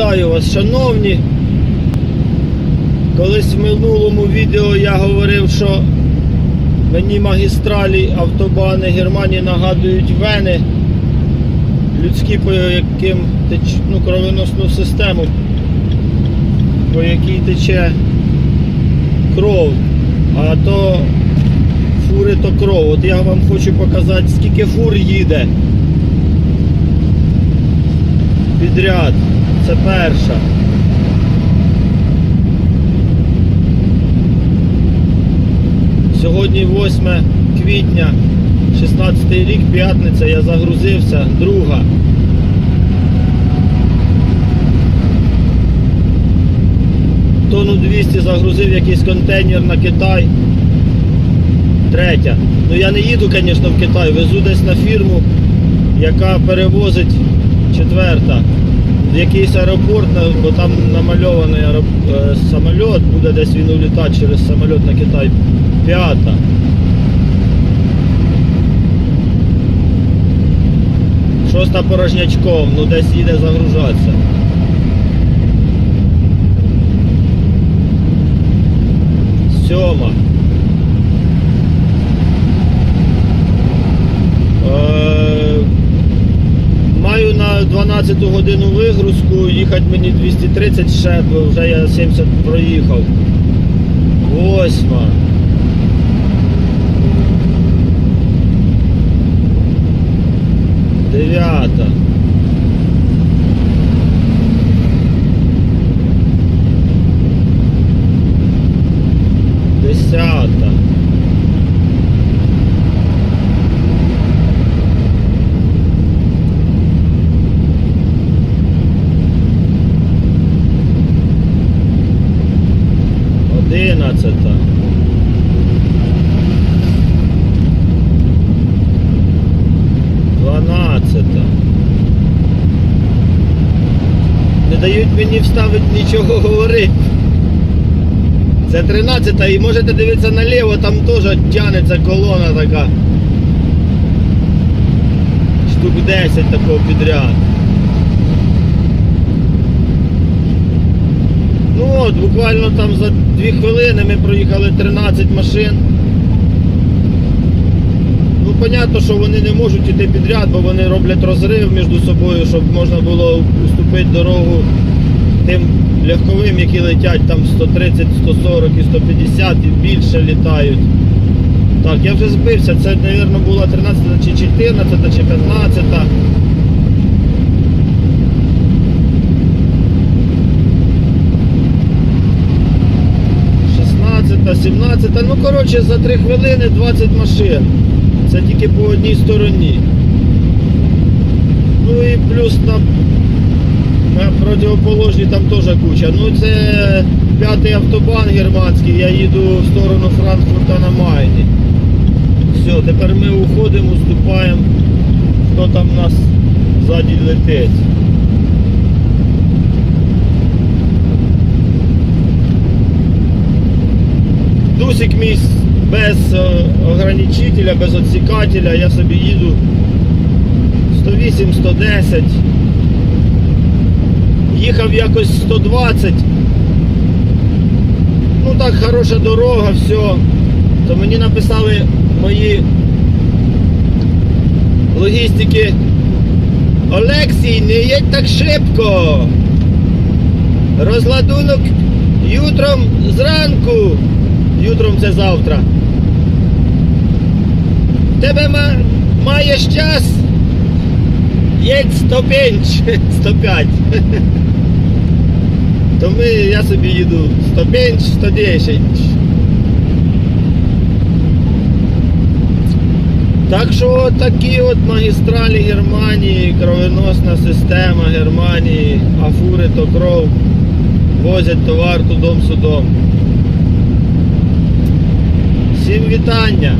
Вітаю вас, шановні. Колись в минулому відео я говорив, що мені магістралі автобани Германії нагадують вени людські, по яким теч, ну, кровоносну систему, по якій тече кров. А то фури то кров. От я вам хочу показати, скільки фур їде підряд. Це перша. Сьогодні 8 квітня, 16 рік, п'ятниця, я загрузився, друга. Тону 200 загрузив якийсь контейнер на Китай. Третя. Ну я не їду, звісно, в Китай, везу десь на фірму, яка перевозить четверта. Якийсь аеропорт, бо там намальований аероп- е, самоліт, буде десь він улітати через самоліт на Китай. П'ята. Шоста порожнячком, ну десь їде загружатися. 12 годину вигрузку, їхати мені 230 ще, вже я 70 проїхав. Восьма. 12. Дванадцята. Не дають мені вставити нічого говорити. Це 13-та і можете дивитися наліво, там теж тянеться колона така. Штук 10 такого підряд. От, буквально там за 2 хвилини ми проїхали 13 машин. Ну, понятно, що вони не можуть іти підряд, бо вони роблять розрив між собою, щоб можна було уступити дорогу тим легковим, які летять там 130, 140 і 150 і більше літають. Так, я вже збився, це, мабуть, була 13 чи 14 чи 15. 17, ну коротше за 3 хвилини 20 машин. Це тільки по одній стороні. Ну і плюс на, на противоположній там теж куча. Ну це п'ятий автобан германський, я їду в сторону Франкфурта на Майні. Все, тепер ми уходимо, уступаємо, хто там у нас ззаді летить. Дусик мій без е, ограничителя, без відсікателя, я собі їду 108-110. Їхав якось 120. Ну так, хороша дорога, все. То мені написали мої логістики. Олексій, не їдь так шибко. Розладунок ютром зранку. Ютром це завтра. Тебе ма, маєш час? Їдь 105, 105. То ми, я собі їду 105, 110. Так що такі от магістралі Германії, кровоносна система Германії, а фури то кров, возять товар тудом-судом. Всім вітання!